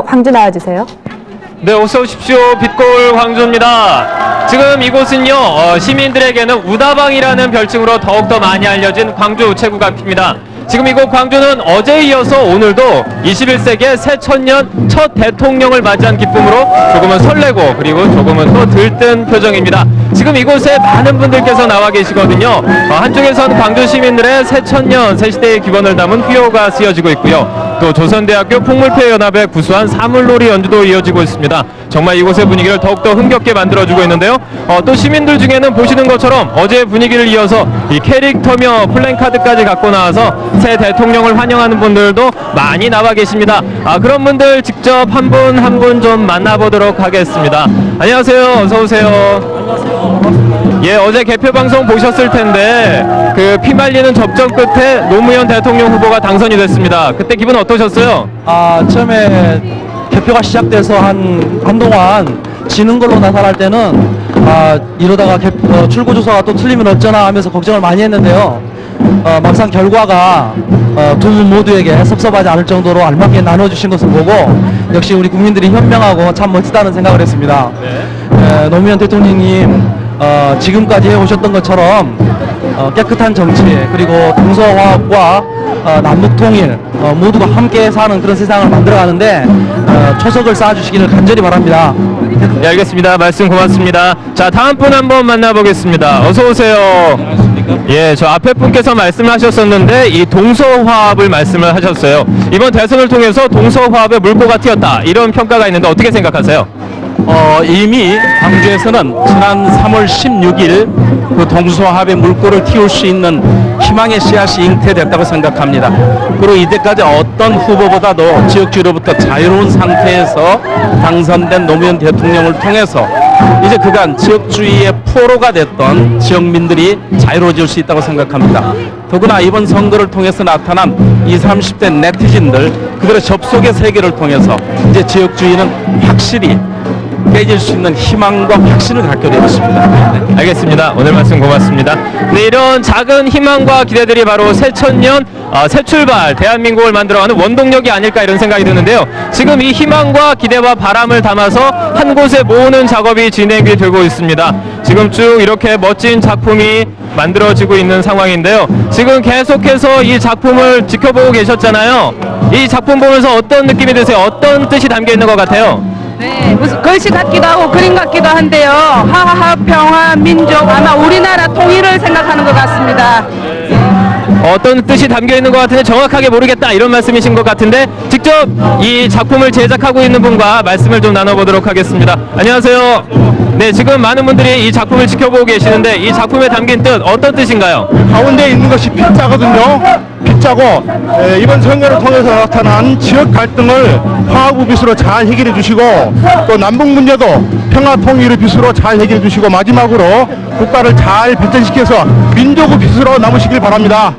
광주 나와주세요. 네, 어서 오십시오. 빛골 광주입니다. 지금 이곳은요, 어, 시민들에게는 우다방이라는 별칭으로 더욱더 많이 알려진 광주 우체국 앞입니다. 지금 이곳 광주는 어제에 이어서 오늘도 21세기의 새 천년 첫 대통령을 맞이한 기쁨으로 조금은 설레고 그리고 조금은 또 들뜬 표정입니다. 지금 이곳에 많은 분들께서 나와 계시거든요. 어, 한쪽에선 광주 시민들의 새 천년, 새 시대의 기원을 담은 휘호가 쓰여지고 있고요. 또 조선대학교 풍물패 연합의 구수한 사물놀이 연주도 이어지고 있습니다. 정말 이곳의 분위기를 더욱더 흥겹게 만들어주고 있는데요. 어, 또 시민들 중에는 보시는 것처럼 어제의 분위기를 이어서 이 캐릭터며 플랜카드까지 갖고 나와서 새 대통령을 환영하는 분들도 많이 나와 계십니다. 아, 그런 분들 직접 한 분 한 분 좀 만나보도록 하겠습니다. 안녕하세요. 어서 오세요. 예, 어제 개표 방송 보셨을 텐데 그 피말리는 접전 끝에 노무현 대통령 후보가 당선이 됐습니다. 그때 기분 어떠셨어요? 아, 처음에 개표가 시작돼서 한, 한동안 지는 걸로 나타날 때는 아, 이러다가 개, 어, 출구 조사가 또 틀리면 어쩌나 하면서 걱정을 많이 했는데요. 어, 막상 결과가 어, 두분 모두에게 섭섭하지 않을 정도로 알맞게 나눠주신 것을 보고 역시 우리 국민들이 현명하고 참 멋지다는 생각을 했습니다. 에, 노무현 대통령님 어, 지금까지 해오셨던 것처럼 어, 깨끗한 정치 그리고 동서화합과 어, 남북통일 어, 모두가 함께 사는 그런 세상을 만들어가는데 어, 초석을 쌓아주시기를 간절히 바랍니다. 네, 알겠습니다. 말씀 고맙습니다. 자, 다음 분 한번 만나보겠습니다. 어서 오세요. 예, 저 앞에 분께서 말씀을 하셨었는데 이 동서화합을 말씀을 하셨어요. 이번 대선을 통해서 동서화합의 물꼬가 튀었다. 이런 평가가 있는데 어떻게 생각하세요? 어, 이미 광주에서는 지난 3월 16일 그 동서화합의 물꼬를 틔울 수 있는 희망의 씨앗이 잉태됐다고 생각합니다. 그리고 이때까지 어떤 후보보다도 지역주로부터 자유로운 상태에서 당선된 노무현 대통령을 통해서 이제 그간 지역주의의 포로가 됐던 지역민들이 자유로워질 수 있다고 생각합니다. 더구나 이번 선거를 통해서 나타난 20, 30대 네티즌들 그들의 접속의 세계를 통해서 이제 지역주의는 확실히 깨질 수 있는 희망과 확신을 갖게 되었습니다. 네. 알겠습니다. 오늘 말씀 고맙습니다. 네, 이런 작은 희망과 기대들이 바로 새천년 어, 새 출발 대한민국을 만들어가는 원동력이 아닐까 이런 생각이 드는데요. 지금 이 희망과 기대와 바람을 담아서 한 곳에 모으는 작업이 진행이 되고 있습니다. 지금 쭉 이렇게 멋진 작품이 만들어지고 있는 상황인데요. 지금 계속해서 이 작품을 지켜보고 계셨잖아요. 이 작품 보면서 어떤 느낌이 드세요? 어떤 뜻이 담겨 있는 것 같아요? 네, 무슨 글씨 같기도 하고 그림 같기도 한데요. 하하 평화 민족 아마 우리나라 통일을 생각하는 것 같습니다. 어떤 뜻이 담겨 있는 것 같은데 정확하게 모르겠다 이런 말씀이신 것 같은데 직접 이 작품을 제작하고 있는 분과 말씀을 좀 나눠보도록 하겠습니다. 안녕하세요. 네, 지금 많은 분들이 이 작품을 지켜보고 계시는데 이 작품에 담긴 뜻 어떤 뜻인가요? 가운데 있는 것이 빗자거든요. 빗자고 에, 이번 선거를 통해서 나타난 지역 갈등을 화합의 빗으로 잘 해결해 주시고 또 남북 문제도 평화 통일의 빗으로 잘 해결해 주시고 마지막으로 국가를 잘 발전시켜서 민족의 빗으로 남으시길 바랍니다.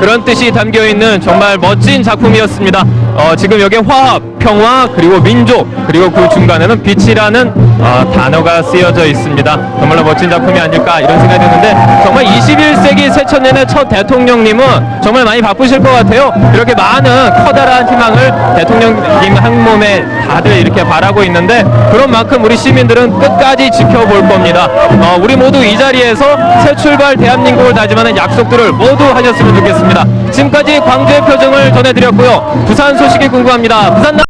그런 뜻이 담겨 있는 정말 멋진 작품이었습니다. 어, 지금 여기 화합, 평화, 그리고 민족, 그리고 그 중간에는 빛이라는 어, 단어가 쓰여져 있습니다. 정말로 멋진 작품이 아닐까 이런 생각이 드는데 정말 21세기 새천년의 첫 대통령님은 정말 많이 바쁘실 것 같아요. 이렇게 많은 커다란 희망을 대통령님 한 몸에 다들 이렇게 바라고 있는데 그런 만큼 우리 시민들은 끝까지 지켜볼 겁니다. 어, 우리 모두 이 자리에서 새 출발 대한민국을 다짐하는 약속들을 모두 하셨으면 좋겠습니다. 지금까지 광주의 표정을 전해드렸고요. 부산 소식이 궁금합니다. 부산 나...